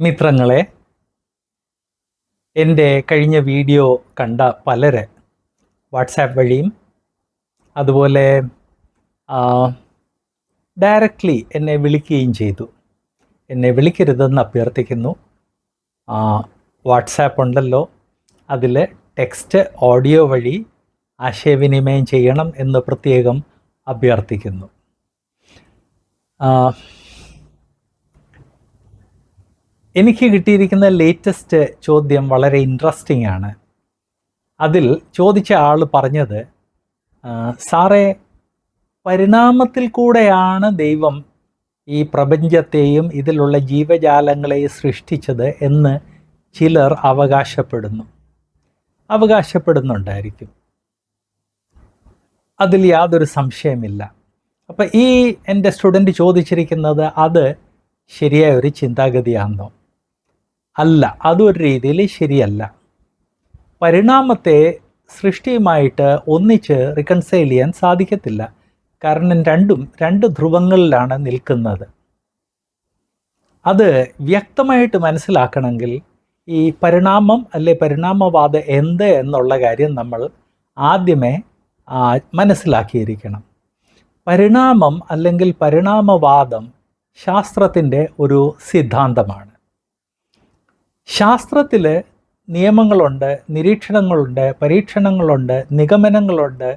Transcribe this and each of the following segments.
മിത്രങ്ങളെ എന്റെ കഴിഞ്ഞ വീഡിയോ കണ്ട പലര് വാട്സാപ്പ് വഴിയും അതുപോലെ ഡയറക്റ്റ്ലി എന്നെ വിളിക്കുകയും ചെയ്തു. എന്നെ വിളിക്കരുതെന്ന് അഭ്യർത്ഥിക്കുന്നു. വാട്സാപ്പ് ഉണ്ടല്ലോ. അതിൽ ടെക്സ്റ്റ് ഓഡിയോ വഴി ആശയവിനിമയം ചെയ്യണം എന്ന് പ്രത്യേകം അഭ്യർത്ഥിക്കുന്നു. എനിക്ക് കിട്ടിയിരിക്കുന്ന ലേറ്റസ്റ്റ് ചോദ്യം വളരെ ഇൻട്രസ്റ്റിംഗ് ആണ്. അതിൽ ചോദിച്ച ആൾ പറഞ്ഞത് സാറേ പരിണാമത്തിൽ കൂടെയാണ് ദൈവം ഈ പ്രപഞ്ചത്തെയും ഇതിലുള്ള ജീവജാലങ്ങളെയും സൃഷ്ടിച്ചത് എന്ന് ചിലർ അവകാശപ്പെടുന്നു. അവകാശപ്പെടുന്നുണ്ടായിരിക്കും. അതിൽ യാതൊരു സംശയമില്ല അപ്പം ഈ എന്റെ സ്റ്റുഡന്റ് ചോദിച്ചിരിക്കുന്നത് അത് ശരിയായ ഒരു ചിന്താഗതിയാണെന്നോ അല്ല അതൊരു രീതിയിൽ ശരിയല്ല. പരിണാമത്തെ സൃഷ്ടിയുമായിട്ട് ഒന്നിച്ച് റിക്കൺസൈൽ ചെയ്യാൻ സാധിക്കത്തില്ല. കാരണം രണ്ടും രണ്ട് ധ്രുവങ്ങളിലാണ് നിൽക്കുന്നത്. അത് വ്യക്തമായിട്ട് മനസ്സിലാക്കണമെങ്കിൽ ഈ പരിണാമം അല്ലെ പരിണാമവാദ എന്ത് എന്നുള്ള കാര്യം നമ്മൾ ആദ്യമേ മനസ്സിലാക്കിയിരിക്കണം. പരിണാമം അല്ലെങ്കിൽ പരിണാമവാദം ശാസ്ത്രത്തിന്റെ ഒരു സിദ്ധാന്തമാണ്. ശാസ്ത്രത്തിൽ നിയമങ്ങളുണ്ട് നിരീക്ഷണങ്ങളുണ്ട് പരീക്ഷണങ്ങളുണ്ട് നിഗമനങ്ങളുണ്ട്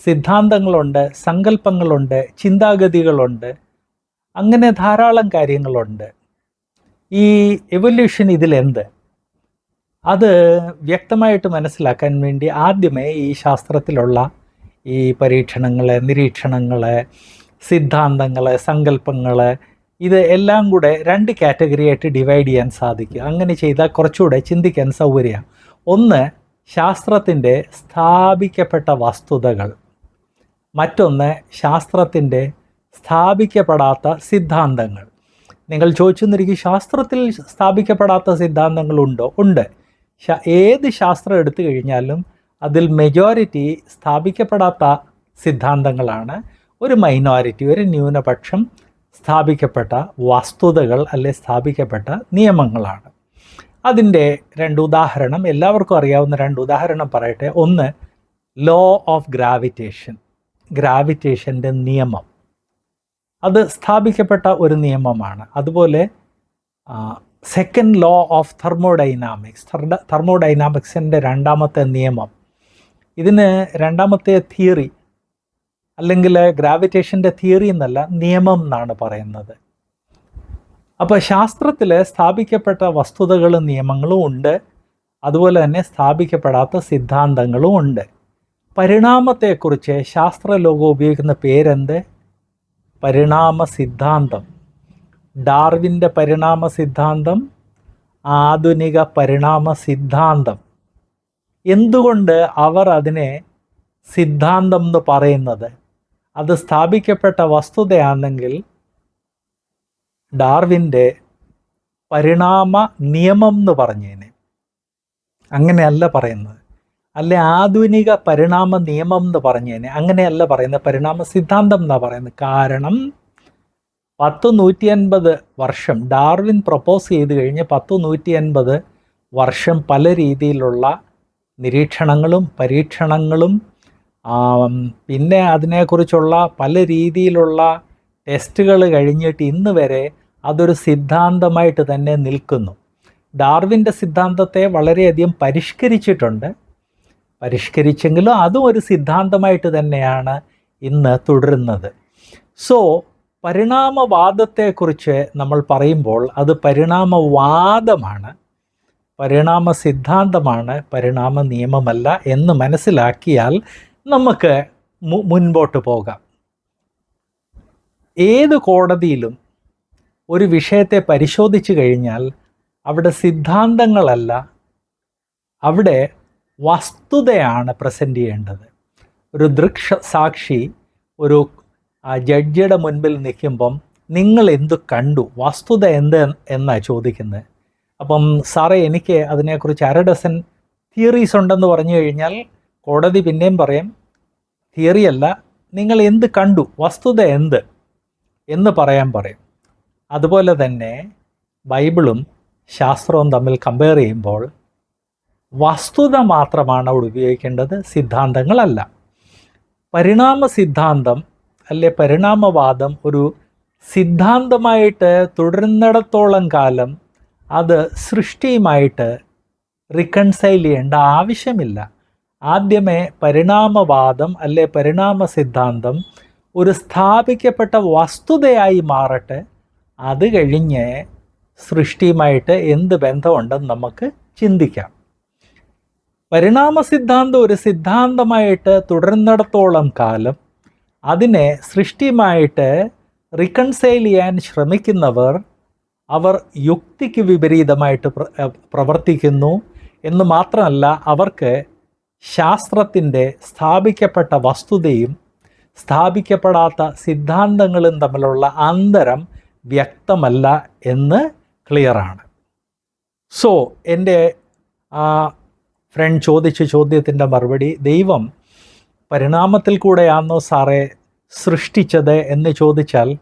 സിദ്ധാന്തങ്ങളുണ്ട് സങ്കല്പങ്ങളുണ്ട് ചിന്താഗതികളുണ്ട്. അങ്ങനെ ധാരാളം കാര്യങ്ങളുണ്ട്. ഈ എവല്യൂഷൻ ഇതിലെന്ത്? അത് വ്യക്തമായിട്ട് മനസ്സിലാക്കാൻ വേണ്ടി ആദ്യമേ ഈ ശാസ്ത്രത്തിലുള്ള ഈ പരീക്ഷണങ്ങൾ നിരീക്ഷണങ്ങൾ സിദ്ധാന്തങ്ങൾ സങ്കല്പങ്ങൾ ഇത് എല്ലാം കൂടെ രണ്ട് കാറ്റഗറി ആയിട്ട് ഡിവൈഡ് ചെയ്യാൻ സാധിക്കും. അങ്ങനെ ചെയ്താൽ കുറച്ചുകൂടെ ചിന്തിക്കാൻ സൗകര്യമാണ് ഒന്ന് ശാസ്ത്രത്തിന്റെ സ്ഥാപിക്കപ്പെട്ട വസ്തുതകൾ. മറ്റൊന്ന് ശാസ്ത്രത്തിന്റെ സ്ഥാപിക്കപ്പെടാത്ത സിദ്ധാന്തങ്ങൾ. നിങ്ങൾ ചോദിച്ചെന്നിരിക്കും ശാസ്ത്രത്തിൽ സ്ഥാപിക്കപ്പെടാത്ത സിദ്ധാന്തങ്ങളുണ്ടോ ഉണ്ട്? ഏത് ശാസ്ത്രം എടുത്തു കഴിഞ്ഞാലും അതിൽ മെജോറിറ്റി സ്ഥാപിക്കപ്പെടാത്ത സിദ്ധാന്തങ്ങളാണ്. ഒരു മൈനോറിറ്റി ഒരു ന്യൂനപക്ഷം സ്ഥാപിക്കപ്പെട്ട വസ്തുതകൾ അല്ലെ സ്ഥാപിക്കപ്പെട്ട നിയമങ്ങളാണ്. അതിന്റെ രണ്ട് ഉദാഹരണം എല്ലാവർക്കും അറിയാവുന്ന രണ്ട് ഉദാഹരണം പറയട്ടെ. ഒന്ന് ലോ ഓഫ് ഗ്രാവിറ്റേഷൻ ഗ്രാവിറ്റേഷന്റെ നിയമം. അത് സ്ഥാപിക്കപ്പെട്ട ഒരു നിയമമാണ്. അതുപോലെ സെക്കൻഡ് ലോ ഓഫ് തെർമോഡൈനാമിക്സ് തെർമോഡൈനാമിക്സിന്റെ രണ്ടാമത്തെ നിയമം. ഇതിന് രണ്ടാമത്തെ തിയറി അല്ലെങ്കിൽ ഗ്രാവിറ്റേഷന്റെ തിയറി എന്നല്ല നിയമം എന്നാണ് പറയുന്നത്. അപ്പോൾ ശാസ്ത്രത്തിൽ സ്ഥാപിക്കപ്പെട്ട വസ്തുതകളും നിയമങ്ങളും ഉണ്ട്. അതുപോലെ തന്നെ സ്ഥാപിക്കപ്പെടാത്ത സിദ്ധാന്തങ്ങളും ഉണ്ട്. പരിണാമത്തെക്കുറിച്ച് ശാസ്ത്രലോകം ഉപയോഗിക്കുന്ന പേരെന്ത്? പരിണാമ സിദ്ധാന്തം. ഡാർവിന്റെ പരിണാമ സിദ്ധാന്തം ആധുനിക പരിണാമ സിദ്ധാന്തം. എന്തുകൊണ്ട് അവർ അതിനെ സിദ്ധാന്തം എന്ന് പറയുന്നത്? അത് സ്ഥാപിക്കപ്പെട്ട വസ്തുതയാണെങ്കിൽ ഡാർവിന്റെ പരിണാമ നിയമം എന്ന് പറഞ്ഞേനെ. അങ്ങനെയല്ല പറയുന്നത്. അല്ലെ ആധുനിക പരിണാമ നിയമം എന്ന് പറഞ്ഞേനെ. അങ്ങനെയല്ല പറയുന്നത്. പരിണാമ സിദ്ധാന്തം എന്നാ പറയുന്നത്. കാരണം പത്ത് നൂറ്റി അൻപത് വർഷം ഡാർവിൻ പ്രപ്പോസ് ചെയ്ത് കഴിഞ്ഞ് പത്ത് നൂറ്റി അൻപത് വർഷം പല രീതിയിലുള്ള നിരീക്ഷണങ്ങളും പരീക്ഷണങ്ങളും പിന്നെ അതിനെക്കുറിച്ചുള്ള പല രീതിയിലുള്ള ടെസ്റ്റുകൾ കഴിഞ്ഞിട്ട് ഇന്ന് വരെ അതൊരു സിദ്ധാന്തമായിട്ട് തന്നെ നിൽക്കുന്നു. ഡാർവിന്റെ സിദ്ധാന്തത്തെ വളരെയധികം പരിഷ്കരിച്ചിട്ടുണ്ട്. പരിഷ്കരിച്ചെങ്കിലും അതും ഒരു സിദ്ധാന്തമായിട്ട് തന്നെയാണ് ഇന്ന് തുടരുന്നത്. സോ പരിണാമവാദത്തെക്കുറിച്ച് നമ്മൾ പറയുമ്പോൾ അത് പരിണാമവാദമാണ്. പരിണാമ സിദ്ധാന്തമാണ് പരിണാമ നിയമമല്ല എന്ന് മനസ്സിലാക്കിയാൽ നമുക്ക് മുൻപോട്ട് പോകാം. ഏത് കോടതിയിലും ഒരു വിഷയത്തെ പരിശോധിച്ചു കഴിഞ്ഞാൽ അവിടെ സിദ്ധാന്തങ്ങളല്ല അവിടെ വസ്തുതയാണ് പ്രസന്റ് ചെയ്യേണ്ടത്. ഒരു ദൃക്ഷ സാക്ഷി ഒരു ജഡ്ജിയുടെ മുൻപിൽ നിൽക്കുമ്പം നിങ്ങൾ എന്ത് കണ്ടു? വസ്തുത എന്ത് എന്നാണ് ചോദിക്കുന്നത്. അപ്പം സാറേ എനിക്ക് അതിനെക്കുറിച്ച് അര ഡസൻ തിയറീസ് ഉണ്ടെന്ന് പറഞ്ഞു കഴിഞ്ഞാൽ കോടതി പിന്നെയും പറയും തിയറി അല്ല. നിങ്ങൾ എന്ത് കണ്ടു? വസ്തുത എന്ത്? എന്ന് പറയാൻ പറയും. അതുപോലെ തന്നെ ബൈബിളും ശാസ്ത്രവും തമ്മിൽ കമ്പയർ ചെയ്യുമ്പോൾ വസ്തുത മാത്രമാണ് അവിടെ ഉപയോഗിക്കേണ്ടത് സിദ്ധാന്തങ്ങളല്ല. പരിണാമ സിദ്ധാന്തം അല്ലെ പരിണാമവാദം ഒരു സിദ്ധാന്തമായിട്ട് തുടരുന്നിടത്തോളം കാലം അത് സൃഷ്ടിയുമായിട്ട് റിക്കൺസൈൽ ചെയ്യേണ്ട ആവശ്യമില്ല. ആദ്യമേ പരിണാമവാദം അല്ലെ പരിണാമ സിദ്ധാന്തം ഒരു സ്ഥാപിക്കപ്പെട്ട വസ്തുതയായി മാറട്ടെ അത് കഴിഞ്ഞ് സൃഷ്ടിയുമായിട്ട് എന്ത് ബന്ധമുണ്ടെന്ന് നമുക്ക് ചിന്തിക്കാം. പരിണാമ സിദ്ധാന്തം ഒരു സിദ്ധാന്തമായിട്ട് തുടരുന്നിടത്തോളം കാലം അതിനെ സൃഷ്ടിയുമായിട്ട് റിക്കൺസൈൽ ചെയ്യാൻ ശ്രമിക്കുന്നവർ അവർ യുക്തിക്ക് വിപരീതമായിട്ട് പ്രവർത്തിക്കുന്നു എന്ന് മാത്രമല്ല അവർക്ക് ശാസ്ത്രത്തിന്റെ സ്ഥാപിക്കപ്പെട്ട വസ്തുതയും സ്ഥാപിക്കപ്പെടാത്ത സിദ്ധാന്തങ്ങളും തമ്മിലുള്ള അന്തരം വ്യക്തമല്ല എന്ന് ക്ലിയറാണ്. സോ എന്റെ ആ ഫ്രണ്ട് ചോദിച്ച ചോദ്യത്തിന്റെ മറുപടി ദൈവം പരിണാമത്തിൽ കൂടെയാണോ സാറേ സൃഷ്ടിച്ചത്? എന്ന് ചോദിച്ചാൽ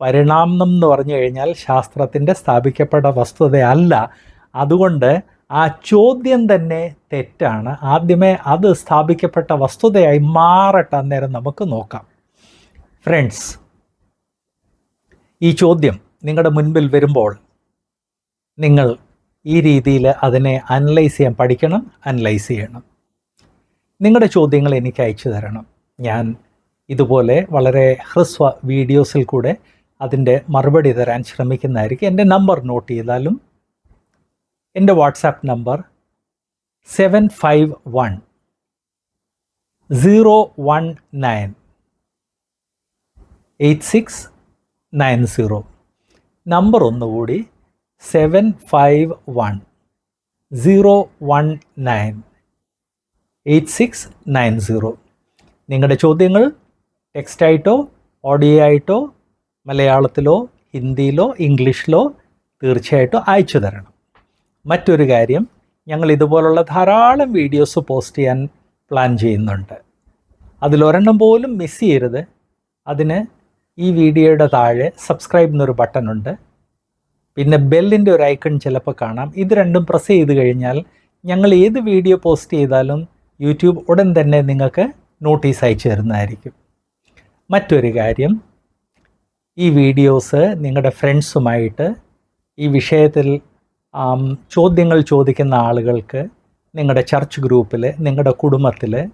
പരിണാമം എന്ന് പറഞ്ഞു കഴിഞ്ഞാൽ ശാസ്ത്രത്തിന്റെ സ്ഥാപിക്കപ്പെട്ട വസ്തുതയല്ല. അതുകൊണ്ട് ആ ചോദ്യം തന്നെ തെറ്റാണ്. ആദ്യമേ അത് സ്ഥാപിക്കപ്പെട്ട വസ്തുതയായി മാറട്ടെ അന്നേരം നമുക്ക് നോക്കാം. ഫ്രണ്ട്സ് ഈ ചോദ്യം നിങ്ങളുടെ മുൻപിൽ വരുമ്പോൾ നിങ്ങൾ ഈ രീതിയിൽ അതിനെ അനലൈസ് ചെയ്യാൻ പഠിക്കണം അനലൈസ് ചെയ്യണം. നിങ്ങളുടെ ചോദ്യങ്ങൾ എനിക്ക് അയച്ചു തരണം. ഞാൻ ഇതുപോലെ വളരെ ഹ്രസ്വ വീഡിയോസിൽ കൂടെ അതിന്റെ മറുപടി തരാൻ ശ്രമിക്കുന്നതായിരിക്കും. എന്റെ നമ്പർ നോട്ട് ചെയ്താലും എന്റെ WhatsApp number seven five one zero one nine eight six nine zero. Number ഒന്നുകൂടി seven five one zero one nine eight six nine zero. നിങ്ങളുടെ ചോദ്യങ്ങൾ ടെക്സ്റ്റായിട്ടോ ഓഡിയോ ആയിട്ടോ മലയാളത്തിലോ ഹിന്ദിയിലോ ഇംഗ്ലീഷിലോ തീർച്ചയായിട്ടും അയച്ചു തരണം. മറ്റൊരു കാര്യം ഞങ്ങൾ ഇതുപോലുള്ള ധാരാളം വീഡിയോസ് പോസ്റ്റ് ചെയ്യാൻ പ്ലാൻ ചെയ്യുന്നുണ്ട്. അതിലൊരെണ്ണം പോലും മിസ് ചെയ്യരുത്. അതിന് ഈ വീഡിയോയുടെ താഴെ സബ്സ്ക്രൈബ് എന്നൊരു ബട്ടണുണ്ട് പിന്നെ ബെല്ലിന്റെ ഒരു ഐക്കൺ ചിലപ്പോൾ കാണാം. ഇത് രണ്ടും പ്രസ് ചെയ്ത് കഴിഞ്ഞാൽ ഞങ്ങൾ ഏത് വീഡിയോ പോസ്റ്റ് ചെയ്താലും യൂട്യൂബ് ഉടൻ തന്നെ നിങ്ങൾക്ക് നോട്ടീസ് അയച്ചു തരുന്നതായിരിക്കും. മറ്റൊരു കാര്യം ഈ വീഡിയോസ് നിങ്ങളുടെ ഫ്രണ്ട്സുമായിട്ട് ഈ വിഷയത്തിൽ ചോദ്യങ്ങൾ ചോദിക്കുന്ന ആളുകൾക്ക് നിങ്ങളുടെ ചർച്ച് ഗ്രൂപ്പിൽ നിങ്ങളുടെ കുടുംബത്തിൽ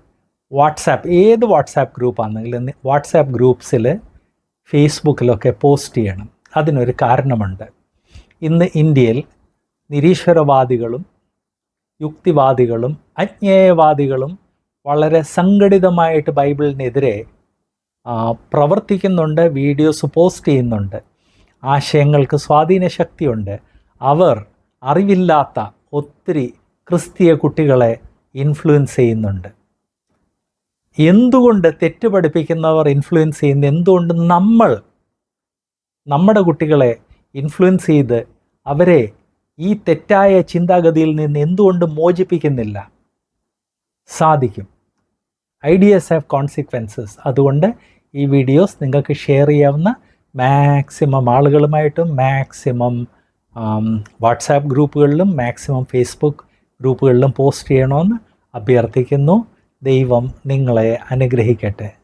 വാട്സാപ്പ് ഏത് വാട്സാപ്പ് ഗ്രൂപ്പാണെങ്കിലും വാട്സാപ്പ് ഗ്രൂപ്പ്സിൽ ഫേസ്ബുക്കിലൊക്കെ പോസ്റ്റ് ചെയ്യണം. അതിനൊരു കാരണമുണ്ട്. ഇന്ന് ഇന്ത്യയിൽ നിരീശ്വരവാദികളും യുക്തിവാദികളും അജ്ഞേയവാദികളും വളരെ സംഘടിതമായിട്ട് ബൈബിളിനെതിരെ പ്രവർത്തിക്കുന്നുണ്ട് വീഡിയോസ് പോസ്റ്റ് ചെയ്യുന്നുണ്ട്. ആശയങ്ങൾക്ക് സ്വാധീന ശക്തിയുണ്ട് അവർ അറിവില്ലാത്ത ഒത്തിരി ക്രിസ്തീയ കുട്ടികളെ ഇൻഫ്ലുവൻസ് ചെയ്യുന്നുണ്ട്. എന്തുകൊണ്ട് തെറ്റ് പഠിപ്പിക്കുന്നവർ ഇൻഫ്ലുവൻസ് ചെയ്യുന്ന എന്തുകൊണ്ട് നമ്മൾ നമ്മുടെ കുട്ടികളെ ഇൻഫ്ലുവൻസ് ചെയ്ത് അവരെ ഈ തെറ്റായ ചിന്താഗതിയിൽ നിന്ന് എന്തുകൊണ്ട് മോചിപ്പിക്കുന്നില്ല? സാധിക്കും. ഐഡിയസ് ഹാവ് കോൺസിക്വൻസസ് അതുകൊണ്ട് ഈ വീഡിയോസ് നിങ്ങൾക്ക് ഷെയർ ചെയ്യാവുന്ന മാക്സിമം ആളുകളുമായിട്ടും മാക്സിമം വാട്സാപ്പ് ഗ്രൂപ്പുകളിലും മാക്സിമം ഫേസ്ബുക്ക് ഗ്രൂപ്പുകളിലും പോസ്റ്റ് ചെയ്യണമെന്ന് അഭ്യർത്ഥിക്കുന്നു. ദൈവം നിങ്ങളെ അനുഗ്രഹിക്കട്ടെ.